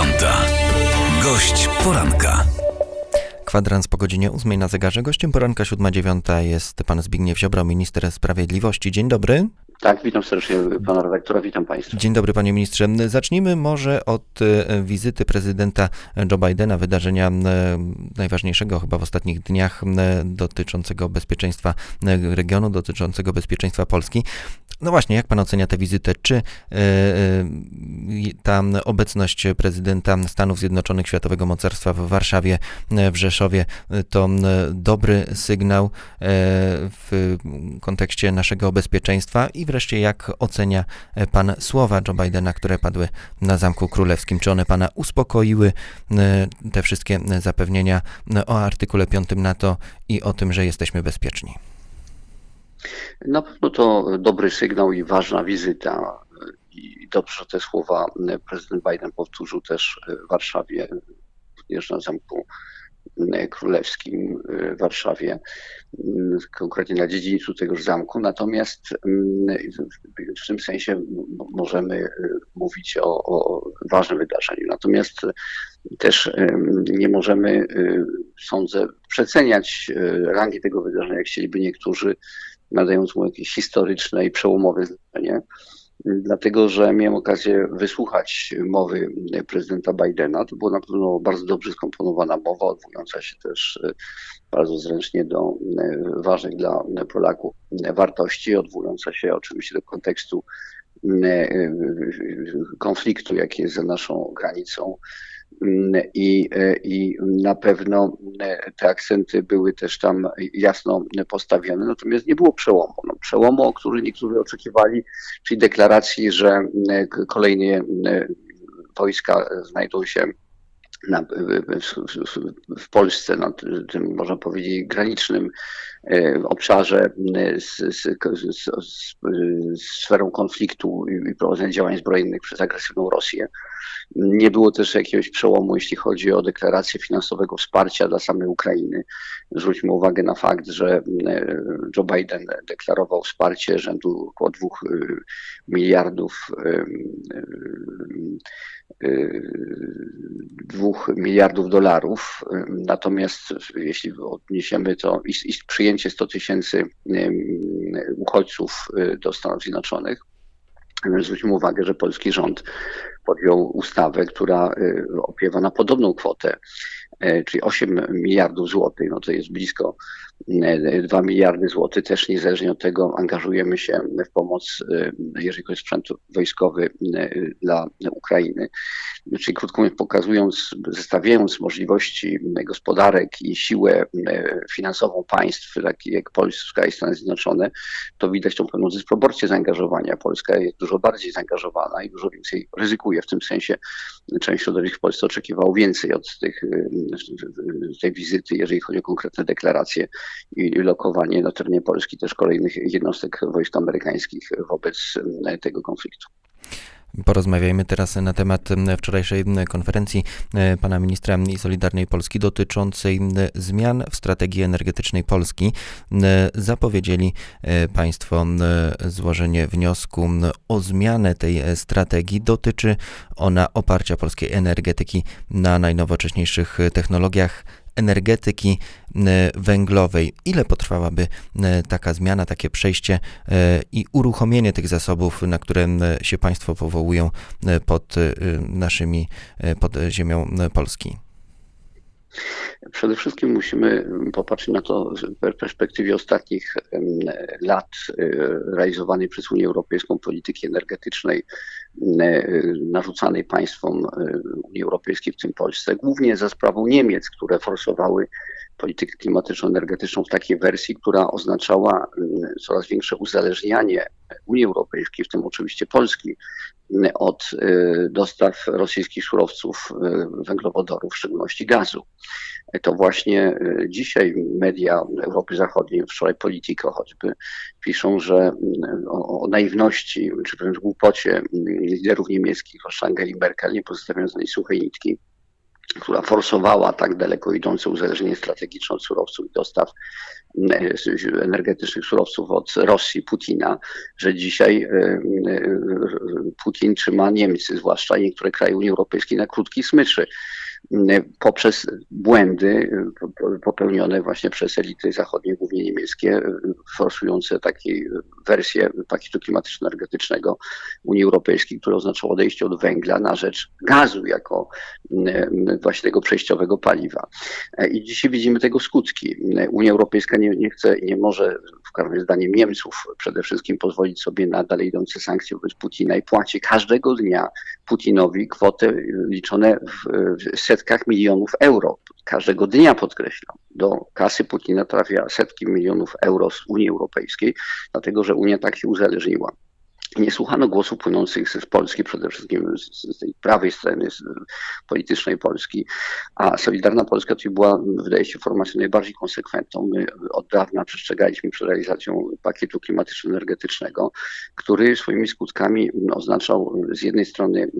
dziewiąta. Gość poranka. Kwadrans po godzinie 8 na zegarze. Gościem poranka 7.9 jest pan Zbigniew Ziobro, minister sprawiedliwości. Dzień dobry. Tak, witam serdecznie pana redaktora, witam państwa. Dzień dobry panie ministrze. Zacznijmy może od e, wizyty prezydenta Joe Bidena, wydarzenia e, najważniejszego chyba w ostatnich dniach e, dotyczącego bezpieczeństwa regionu, dotyczącego bezpieczeństwa Polski. No właśnie, jak pan ocenia tę wizytę? Czy ta obecność prezydenta Stanów Zjednoczonych Światowego Mocarstwa w Warszawie, w Rzeszowie to dobry sygnał w kontekście naszego bezpieczeństwa? I wreszcie, jak ocenia e, pan słowa Joe Bidena, które padły na Zamku Królewskim? Czy one pana uspokoiły, e, te wszystkie zapewnienia e, o artykule 5 NATO i o tym, że jesteśmy bezpieczni? Na pewno to dobry sygnał i ważna wizyta. I dobrze, że te słowa prezydent Biden powtórzył też w Warszawie, również na Zamku Królewskim w Warszawie, konkretnie na dziedzińcu tegoż zamku. Natomiast w tym sensie możemy mówić o, o ważnym wydarzeniu. Natomiast też nie możemy, sądzę, przeceniać rangi tego wydarzenia, jak chcieliby niektórzy, nadając mu jakieś historyczne i przełomowe znaczenie. Dlatego, że miałem okazję wysłuchać mowy prezydenta Bidena. To była na pewno bardzo dobrze skomponowana mowa, odwołująca się też bardzo zręcznie do ważnych dla Polaków wartości, odwołująca się oczywiście do kontekstu konfliktu, jaki jest za naszą granicą. I, I na pewno te akcenty były też tam jasno postawione, natomiast nie było przełomu. No, przełomu, o który niektórzy oczekiwali, czyli deklaracji, że kolejne wojska znajdą się na, w, w Polsce, na tym można powiedzieć granicznym obszarze z, z, z, z sferą konfliktu i prowadzenia działań zbrojnych przez agresywną Rosję. Nie było też jakiegoś przełomu, jeśli chodzi o deklarację finansowego wsparcia dla samej Ukrainy. Zwróćmy uwagę na fakt, że Joe Biden deklarował wsparcie rzędu około 2 miliardów dwóch miliardów dolarów. Natomiast jeśli odniesiemy to i, i przyjęcie 100 tysięcy uchodźców do Stanów Zjednoczonych, zwróćmy uwagę, że polski rząd podjął ustawę, która opiewa na podobną kwotę, czyli 8 miliardów złotych, no to jest blisko 2 miliardy złotych. Też niezależnie od tego angażujemy się w pomoc, jeżeli chodzi o sprzęt wojskowy dla Ukrainy. Czyli krótko mówiąc, pokazując, zestawiając możliwości gospodarek i siłę finansową państw, takich jak Polska i Stany Zjednoczone, to widać tą pewną dysproporcję zaangażowania. Polska jest dużo bardziej zaangażowana i dużo więcej ryzykuje. W tym sensie część środowisk w Polsce oczekiwało więcej od tych, tej wizyty, jeżeli chodzi o konkretne deklaracje i lokowanie na terenie Polski też kolejnych jednostek wojsk amerykańskich wobec tego konfliktu. Porozmawiajmy teraz na temat wczorajszej konferencji pana ministra i Solidarnej Polski dotyczącej zmian w strategii energetycznej Polski. Zapowiedzieli państwo złożenie wniosku o zmianę tej strategii. Dotyczy ona oparcia polskiej energetyki na najnowocześniejszych technologiach energetyki węglowej. Ile potrwałaby taka zmiana, takie przejście i uruchomienie tych zasobów, na które się Państwo powołują pod naszymi, pod ziemią Polski? Przede wszystkim musimy popatrzeć na to w perspektywie ostatnich lat realizowanej przez Unię Europejską polityki energetycznej narzucanej państwom Unii Europejskiej, w tym Polsce, głównie za sprawą Niemiec, które forsowały politykę klimatyczno-energetyczną w takiej wersji, która oznaczała coraz większe uzależnianie Unii Europejskiej, w tym oczywiście Polski, od dostaw rosyjskich surowców węglowodorów, w szczególności gazu. To właśnie dzisiaj media Europy Zachodniej, wczoraj Politico choćby, piszą, że o, o naiwności, czy wręcz głupocie liderów niemieckich, o Angeli Merkel, nie pozostawiając na suchej nitki, forsowała tak daleko idące uzależnienie strategiczne od surowców i dostaw e, energetycznych surowców od Rosji, Putina, że dzisiaj e, e, Putin trzyma Niemcy, zwłaszcza niektóre kraje Unii Europejskiej na krótkiej smyczy poprzez błędy popełnione właśnie przez elity zachodnie, głównie niemieckie, forsujące taką wersję pakietu klimatyczno-energetycznego Unii Europejskiej, które oznaczało odejście od węgla na rzecz gazu jako właśnie tego przejściowego paliwa. I dzisiaj widzimy tego skutki. Unia Europejska nie, nie chce nie może, w zdaniem Niemców, przede wszystkim pozwolić sobie na dalej idące sankcje wobec Putina i płaci każdego dnia Putinowi kwotę liczone w setkach milionów euro. Każdego dnia podkreślam. Do kasy Putina trafia setki milionów euro z Unii Europejskiej, dlatego że Unia tak się uzależniła. Nie słuchano głosów płynących z Polski, przede wszystkim z, tej prawej z politycznej Polski, a Solidarna Polska to była, wydaje się, formacją najbardziej konsekwentną. My od dawna przestrzegaliśmy przed realizacją pakietu klimatyczno-energetycznego, który swoimi skutkami oznaczał z jednej strony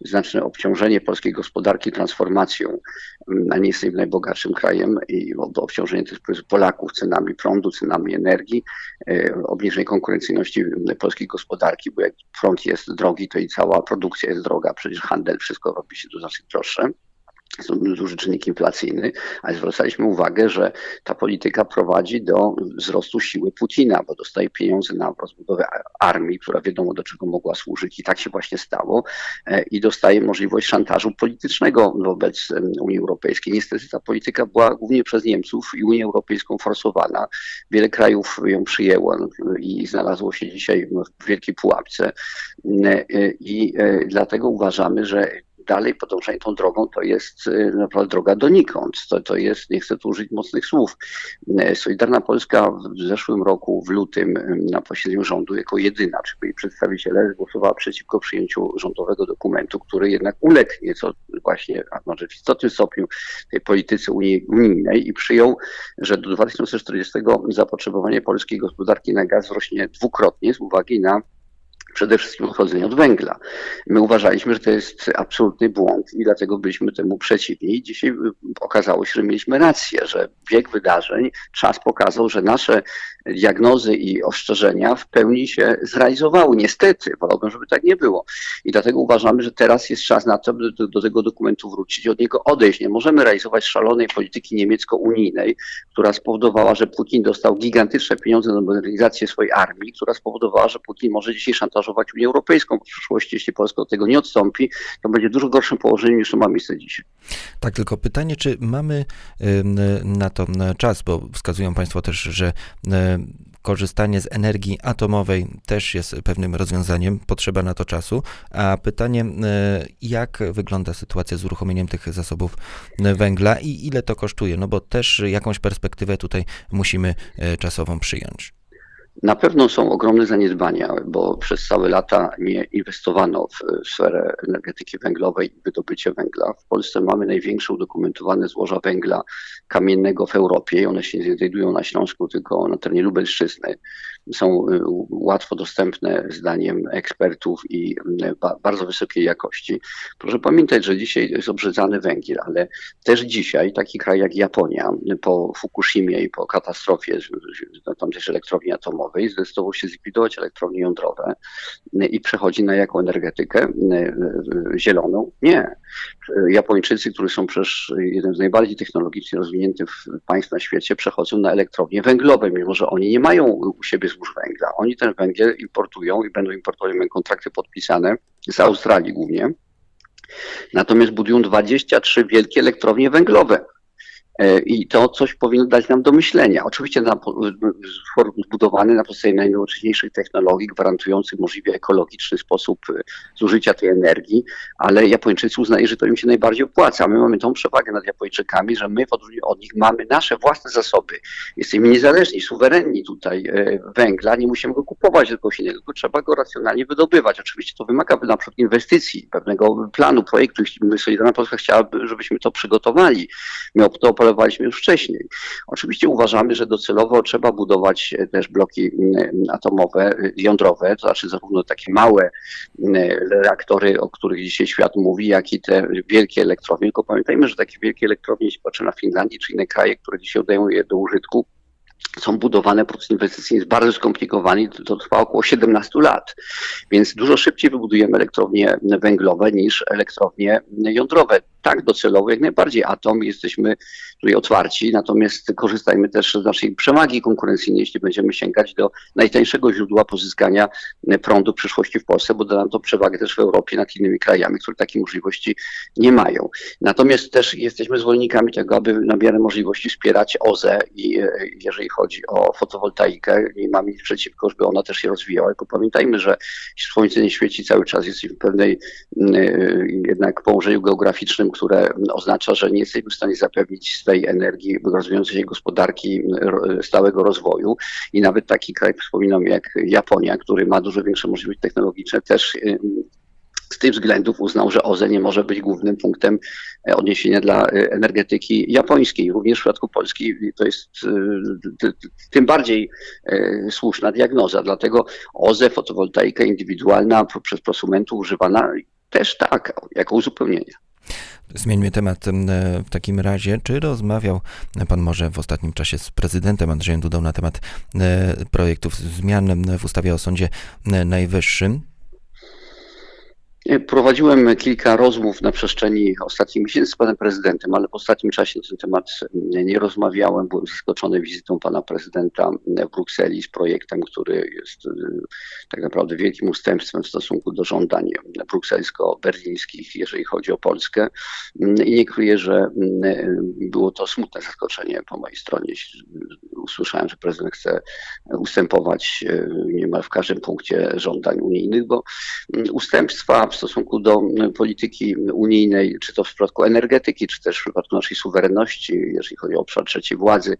znaczne obciążenie polskiej gospodarki transformacją, a nie jesteśmy najbogatszym krajem i obciążenie też Polaków cenami prądu, cenami energii, e, obniżenie konkurencyjności polskiej gospodarki, bo jak prąd jest drogi, to i cała produkcja jest droga, przecież handel, wszystko robi się dużo droższe. są duży czynnik inflacyjny, ale zwracaliśmy uwagę, że ta polityka prowadzi do wzrostu siły Putina, bo dostaje pieniądze na rozbudowę armii, która wiadomo do czego mogła służyć i tak się właśnie stało e, i dostaje możliwość szantażu politycznego wobec Unii Europejskiej. Niestety ta polityka była głównie przez Niemców i Unię Europejską forsowana. Wiele krajów ją przyjęło i znalazło się dzisiaj w wielkiej pułapce e, i e, dlatego uważamy, że dalej podążanie tą drogą to jest y, naprawdę droga donikąd. To, to jest, nie chcę tu użyć mocnych słów. Y, Solidarna Polska w zeszłym roku, w lutym, y, na posiedzeniu rządu, jako jedyna, czyli jej przedstawiciele, głosowała przeciwko przyjęciu rządowego dokumentu, który jednak uległ nieco właśnie, a może w istotnym stopniu tej polityce unijnej i przyjął, że do 2040 zapotrzebowanie polskiej gospodarki na gaz wzrośnie dwukrotnie z uwagi na przede wszystkim odchodzenie od węgla. My uważaliśmy, że to jest absolutny błąd i dlatego byliśmy temu przeciwni. Dzisiaj y, okazało się, że mieliśmy rację, że bieg wydarzeń, czas pokazał, że nasze diagnozy i ostrzeżenia w pełni się zrealizowały. Niestety, wolałbym, żeby tak nie było. I dlatego uważamy, że teraz jest czas na to, by do, do tego dokumentu wrócić i od niego odejść. Nie możemy realizować szalonej polityki niemiecko-unijnej, która spowodowała, że Putin dostał gigantyczne pieniądze na modernizację swojej armii, która spowodowała, że Putin może dzisiaj szantażować Unię Europejską. W przyszłości, jeśli Polska od tego nie odstąpi, to będzie dużo gorszym położeniem niż to ma miejsce dzisiaj. Tak, tylko pytanie, czy mamy na to czas, bo wskazują Państwo też, że korzystanie z energii atomowej też jest pewnym rozwiązaniem, potrzeba na to czasu. A pytanie, jak wygląda sytuacja z uruchomieniem tych zasobów węgla i ile to kosztuje? No bo też jakąś perspektywę tutaj musimy e, czasową przyjąć. Na pewno są ogromne zaniedbania, bo przez całe lata nie inwestowano w sferę energetyki węglowej i wydobycie węgla. W Polsce mamy największe udokumentowane złoża węgla kamiennego w Europie i one się nie znajdują na Śląsku, tylko na terenie Lubelszczyzny. Są y, łatwo dostępne zdaniem ekspertów i y, bardzo wysokiej jakości. Proszę pamiętać, że dzisiaj jest obrzedzany węgiel, ale też dzisiaj taki kraj jak Japonia po Fukushimie i po katastrofie tam też elektrowni atomowej zdecydował się zlikwidować elektrownie jądrowe i przechodzi na jaką energetykę y, zieloną? Nie. Japończycy, którzy są przecież jeden z najbardziej technologicznie rozwiniętych państw na świecie, przechodzą na elektrownie węglowe, mimo że oni nie mają u siebie złóż węgla. Oni ten węgiel importują i będą importować, kontrakty podpisane z Australii głównie. Natomiast budują 23 wielkie elektrownie węglowe. E, I to coś powinno dać nam do myślenia. Oczywiście na, zbudowany na podstawie najnowocześniejszych technologii, gwarantujących możliwie ekologiczny sposób e, zużycia tej energii, ale Japończycy uznają, że to im się najbardziej opłaca. My mamy tą przewagę nad Japończykami, że my w odróżnieniu od nich mamy nasze własne zasoby. Jesteśmy niezależni, suwerenni tutaj e, węgla, nie musimy go kupować tylko innego, tylko trzeba go racjonalnie wydobywać. Oczywiście to wymaga na przykład inwestycji, pewnego planu, projektu. My Solidarna Polska chciałaby, żebyśmy to przygotowali. My to apelowaliśmy już wcześniej. Oczywiście uważamy, że docelowo trzeba budować e, też bloki atomowe, e, jądrowe, to znaczy zarówno takie małe reaktory, o których dzisiaj świat mówi, jak i te wielkie elektrownie. Tylko pamiętajmy, że takie wielkie elektrownie, jeśli patrzę na Finlandię czy inne kraje, które dzisiaj oddają je do użytku, są budowane, proces inwestycyjny jest bardzo skomplikowany i to, trwa około 17 lat. Więc dużo szybciej wybudujemy elektrownie węglowe niż elektrownie jądrowe. Tak docelowo, jak najbardziej atom, jesteśmy tutaj otwarci, natomiast korzystajmy też z naszej przewagi konkurencyjnej, jeśli będziemy sięgać do najtańszego źródła pozyskania prądu w przyszłości w Polsce, bo da nam to przewagę też w Europie nad innymi krajami, które takiej możliwości nie mają. Natomiast też jesteśmy zwolennikami tego, aby na miarę możliwości wspierać OZE i jeżeli chodzi o fotowoltaikę, nie mamy nic przeciwko, żeby ona też się rozwijała, tylko pamiętajmy, że słońce nie świeci cały czas, jesteśmy w pewnej mm, e, jednak położeniu geograficznym, które oznacza, że nie jesteśmy w stanie zapewnić swej energii rozwijającej się gospodarki ro- stałego rozwoju. I nawet taki kraj, wspominam, jak Japonia, który ma dużo większe możliwości technologiczne, też ym, z tych względów uznał, że OZE nie może być głównym punktem e, odniesienia dla e, energetyki japońskiej. Również w przypadku Polski to jest e, tym bardziej słuszna diagnoza. Dlatego OZE, fotowoltaika indywidualna przez prosumentów używana też tak, jako uzupełnienie. Zmieńmy temat em, w takim razie. Czy rozmawiał pan może w ostatnim czasie z prezydentem Andrzejem Dudą na temat projektów zmian w ustawie o Sądzie Najwyższym? Nie, Prowadziłem kilka rozmów na przestrzeni ostatnich miesięcy z panem prezydentem, ale w ostatnim czasie na ten temat mm, nie rozmawiałem. Byłem zaskoczony wizytą pana prezydenta w Brukseli z projektem, który jest tak naprawdę wielkim ustępstwem w stosunku do żądań brukselsko-berlińskich, jeżeli chodzi o Polskę. Mm, I nie kryję, że mm, było to smutne zaskoczenie po mojej stronie. Usłyszałem, że prezydent chce ustępować niemal w każdym punkcie żądań unijnych, bo mm, ustępstwa w stosunku do mm, polityki unijnej, czy to w przypadku energetyki, czy też w przypadku naszej suwerenności, jeżeli chodzi o obszar trzeciej władzy,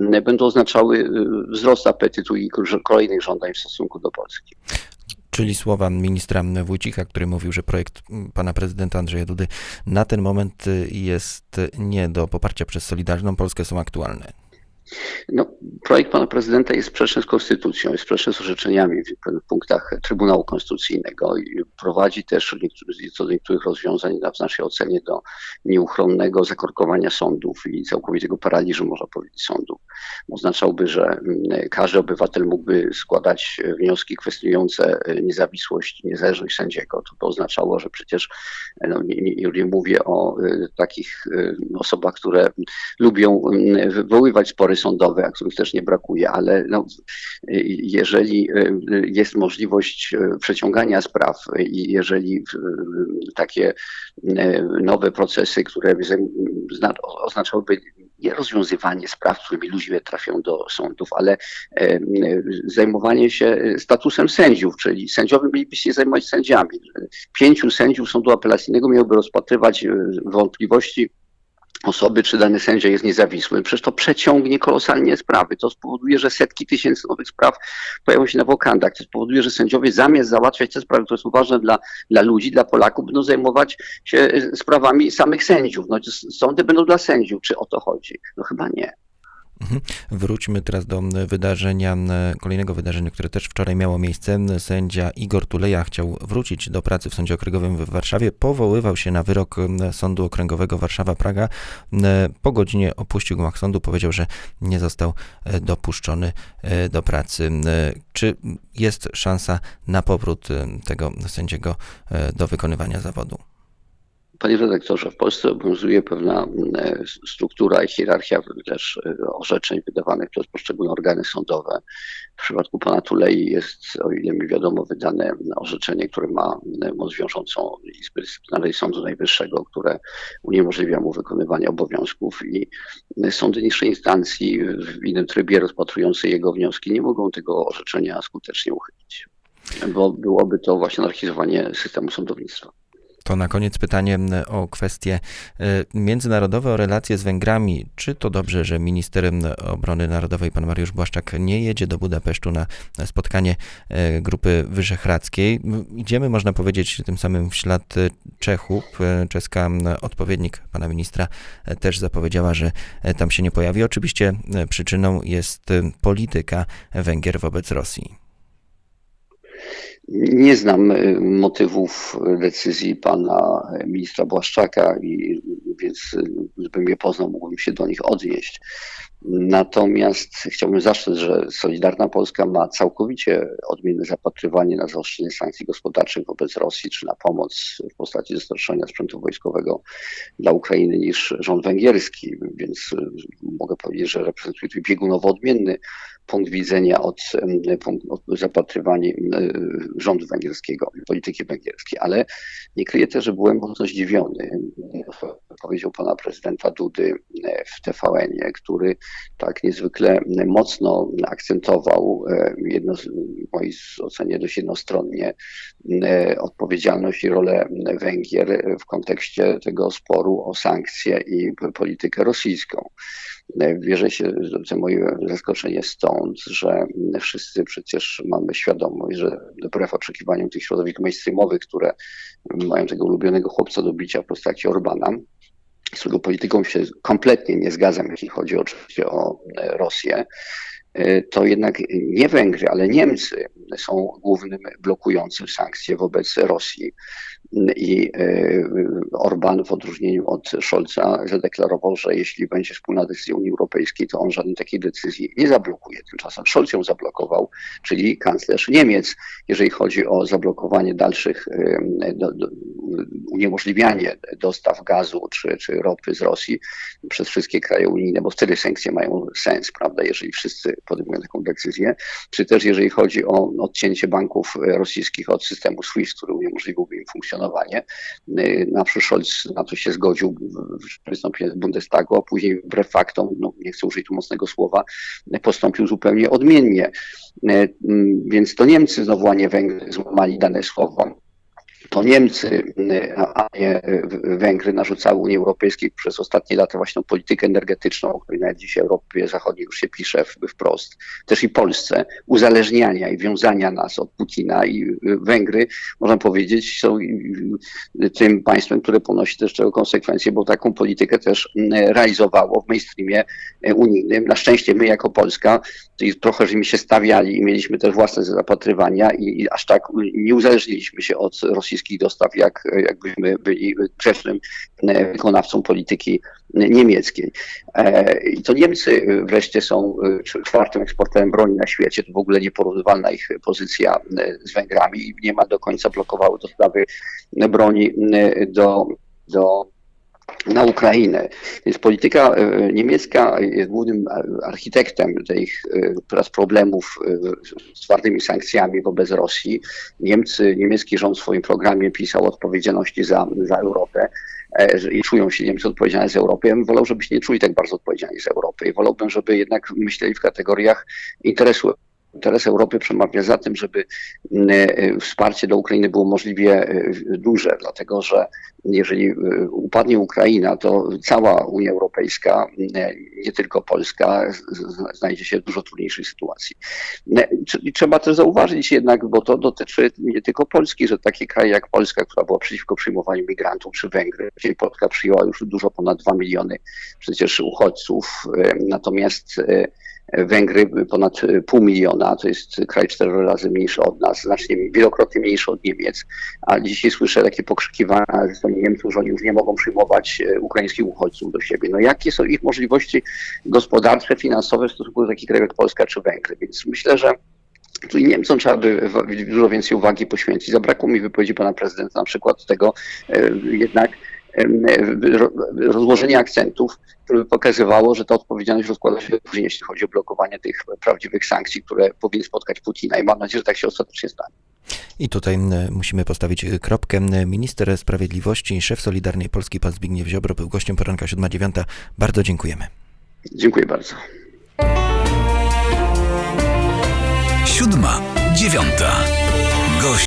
mm, będą oznaczały y, wzrost apetytu i kolejnych żądań w stosunku do Polski. Czyli słowa ministra Wójcika, który mówił, że projekt pana prezydenta Andrzeja Dudy na ten moment jest nie do poparcia przez Solidarną Polskę, są aktualne. No, projekt pana prezydenta jest sprzeczny z konstytucją, jest sprzeczny z orzeczeniami w pewnych punktach Trybunału Konstytucyjnego i prowadzi też co do niektórych rozwiązań w naszej ocenie do nieuchronnego zakorkowania sądów i całkowitego paraliżu, można powiedzieć, sądów. Oznaczałby, że mm, każdy obywatel mógłby składać e, wnioski kwestionujące e, niezawisłość, niezależność sędziego. To by oznaczało, że przecież e, no, nie, nie, mówię o takich osobach, które lubią mm, wywoływać spory sądowe, a których też nie brakuje, ale no, jeżeli y, jest możliwość y, przeciągania spraw i jeżeli y, takie nowe procesy, które oznaczałyby nie rozwiązywanie spraw, którymi ludzie trafią do sądów, ale e, zajmowanie się statusem sędziów, czyli sędziowie mieliby się zajmować sędziami. Pięciu sędziów sądu apelacyjnego miałoby rozpatrywać e, wątpliwości osoby, czy dany sędzia jest niezawisły. Przecież to przeciągnie kolosalnie sprawy. To spowoduje, że setki tysięcy nowych spraw pojawią się na wokandach. To spowoduje, że sędziowie zamiast załatwiać te sprawy, które są ważne dla, dla ludzi, dla Polaków, będą zajmować się e, sprawami samych sędziów. No, sądy będą dla sędziów. Czy o to chodzi? No chyba nie. Mhm. Wróćmy teraz do wydarzenia, kolejnego wydarzenia, które też wczoraj miało miejsce. Sędzia Igor Tuleja chciał wrócić do pracy w Sądzie Okręgowym w Warszawie. Powoływał się na wyrok m, Sądu Okręgowego Warszawa-Praga. M, Po godzinie opuścił gmach sądu, powiedział, że nie został e, dopuszczony e, do pracy. Czy jest szansa na powrót e, tego sędziego e, do wykonywania zawodu? Panie redaktorze, w Polsce obowiązuje pewna mm, struktura i hierarchia też e, orzeczeń wydawanych przez poszczególne organy sądowe. W przypadku pana Tulei jest, o ile mi wiadomo, wydane orzeczenie, które ma mm, moc wiążącą Izby Dyscyplinarnej Sądu Najwyższego, które uniemożliwia mu wykonywanie obowiązków i sądy niższej instancji w innym trybie rozpatrujące jego wnioski nie mogą tego orzeczenia skutecznie uchylić, bo byłoby to właśnie anarchizowanie systemu sądownictwa. To na koniec pytanie o kwestie e, międzynarodowe, o relacje z Węgrami. Czy to dobrze, że minister obrony narodowej, pan Mariusz Błaszczak, nie jedzie do Budapesztu na spotkanie e, Grupy Wyszehradzkiej? Idziemy, można powiedzieć, tym samym w ślad e, Czechów. Czeska odpowiednik pana ministra też zapowiedziała, że tam się nie pojawi. Oczywiście przyczyną jest polityka Węgier wobec Rosji. Nie znam y, motywów decyzji pana ministra Błaszczaka, i, więc y, gdybym je poznał, mógłbym się do nich odnieść. Natomiast chciałbym zastrzec, że Solidarna Polska ma całkowicie odmienne zapatrywanie na zaostrzenie sankcji gospodarczych wobec Rosji, czy na pomoc w postaci dostarczania sprzętu wojskowego dla Ukrainy niż rząd węgierski. Więc y, mogę powiedzieć, że reprezentuje tu biegunowo odmienny punkt widzenia od, od zapatrywania rządu węgierskiego, polityki węgierskiej, ale nie kryję też, że byłem mocno zdziwiony powiedział pana prezydenta Dudy w TVN-ie, który tak niezwykle mocno akcentował jedno, w mojej ocenie dość jednostronnie odpowiedzialność i rolę Węgier w kontekście tego sporu o sankcje i politykę rosyjską. Bierze się to moje zaskoczenie stąd, że wszyscy przecież mamy świadomość, że wbrew oczekiwaniom tych środowisk mainstreamowych, które mają tego ulubionego chłopca do bicia w postaci Orbana, z którego polityką się kompletnie nie zgadzam, jeśli chodzi oczywiście o e, Rosję, to jednak nie Węgry, ale Niemcy są głównym blokującym sankcje wobec Rosji. I e, Orban w odróżnieniu od Scholza zadeklarował, że jeśli będzie wspólna decyzja Unii Europejskiej, to on żadnej takiej decyzji nie zablokuje. Tymczasem Scholz ją zablokował, czyli kanclerz Niemiec, jeżeli chodzi o zablokowanie dalszych, e, do, do, uniemożliwianie dostaw gazu czy, czy ropy z Rosji przez wszystkie kraje unijne, bo wtedy sankcje mają sens, prawda, jeżeli wszyscy podejmują taką decyzję, czy też jeżeli chodzi o odcięcie banków e, rosyjskich od systemu SWIFT, który uniemożliwiłby im funkcjonowanie. E, Na Scholz na to się zgodził w- wystąpieniu z Bundestagu, a później wbrew faktom, no nie chcę użyć tu mocnego słowa, e, postąpił zupełnie odmiennie. Więc to Niemcy znowu, a nie Węgry złamali dane słowo to Niemcy, a nie Węgry narzucały Unii Europejskiej przez ostatnie lata właśnie politykę energetyczną, o której nawet dzisiaj Europie Zachodniej już się pisze wprost, też i Polsce, uzależniania i wiązania nas od Putina i Węgry, można powiedzieć, są tym państwem, które ponosi też tego konsekwencje, bo taką politykę też realizowało w mainstreamie unijnym. Na szczęście my jako Polska trochę, że mi się stawiali i mieliśmy też własne zapatrywania i, i aż tak nie uzależniliśmy się od dostaw, jak jakbyśmy byli grzecznym e, wykonawcą polityki niemieckiej. E, I to Niemcy wreszcie są e, czwartym eksporterem broni na świecie. To w ogóle nieporównywalna ich pozycja z Węgrami nie ma do końca blokowały dostawy broni do, do na Ukrainę. Więc polityka e, niemiecka jest głównym a- architektem tych e, teraz problemów e, z twardymi sankcjami wobec Rosji. Niemcy, niemiecki rząd w swoim programie pisał o odpowiedzialności za, za Europę e, i czują się Niemcy odpowiedzialni za Europę. Ja bym wolał, żeby się nie czuli tak bardzo odpowiedzialni za Europę i wolałbym, żeby jednak myśleli w kategoriach interesu Interes Europy przemawia za tym, żeby m, e, wsparcie dla Ukrainy było możliwie e, duże, dlatego że jeżeli e, upadnie Ukraina, to cała Unia Europejska, e, nie tylko Polska, znajdzie się w dużo trudniejszej sytuacji. Trzeba też zauważyć jednak, bo to dotyczy nie tylko Polski, że takie kraje jak Polska, która była przeciwko przyjmowaniu migrantów, czy Węgry, gdzie Polska przyjęła już dużo ponad 2 miliony przecież uchodźców, natomiast Węgry ponad pół miliona, to jest kraj cztery razy mniejszy od nas, znacznie wielokrotnie mniejszy od Niemiec, a dzisiaj słyszę takie pokrzykiwania ze strony Niemców, że oni już nie mogą przyjmować e, ukraińskich uchodźców do siebie. No jakie są ich możliwości gospodarcze, finansowe w stosunku do takich krajów jak Polska czy Węgry? Więc myślę, że tu i Niemcom trzeba by dużo więcej uwagi poświęcić. Zabrakło mi wypowiedzi pana prezydenta na przykład tego e, jednak em, e, ro- rozłożenia akcentów, które by pokazywało, że ta odpowiedzialność rozkłada się różnie, jeśli chodzi o blokowanie tych prawdziwych sankcji, które powinny spotkać Putina. I mam nadzieję, że tak się ostatecznie stanie. I tutaj musimy postawić y, kropkę. Minister Sprawiedliwości, szef Solidarnej Polski, pan Zbigniew Ziobro, był gościem poranka 7.9. Bardzo dziękujemy. Dziękuję bardzo. Siódma, dziewiąta.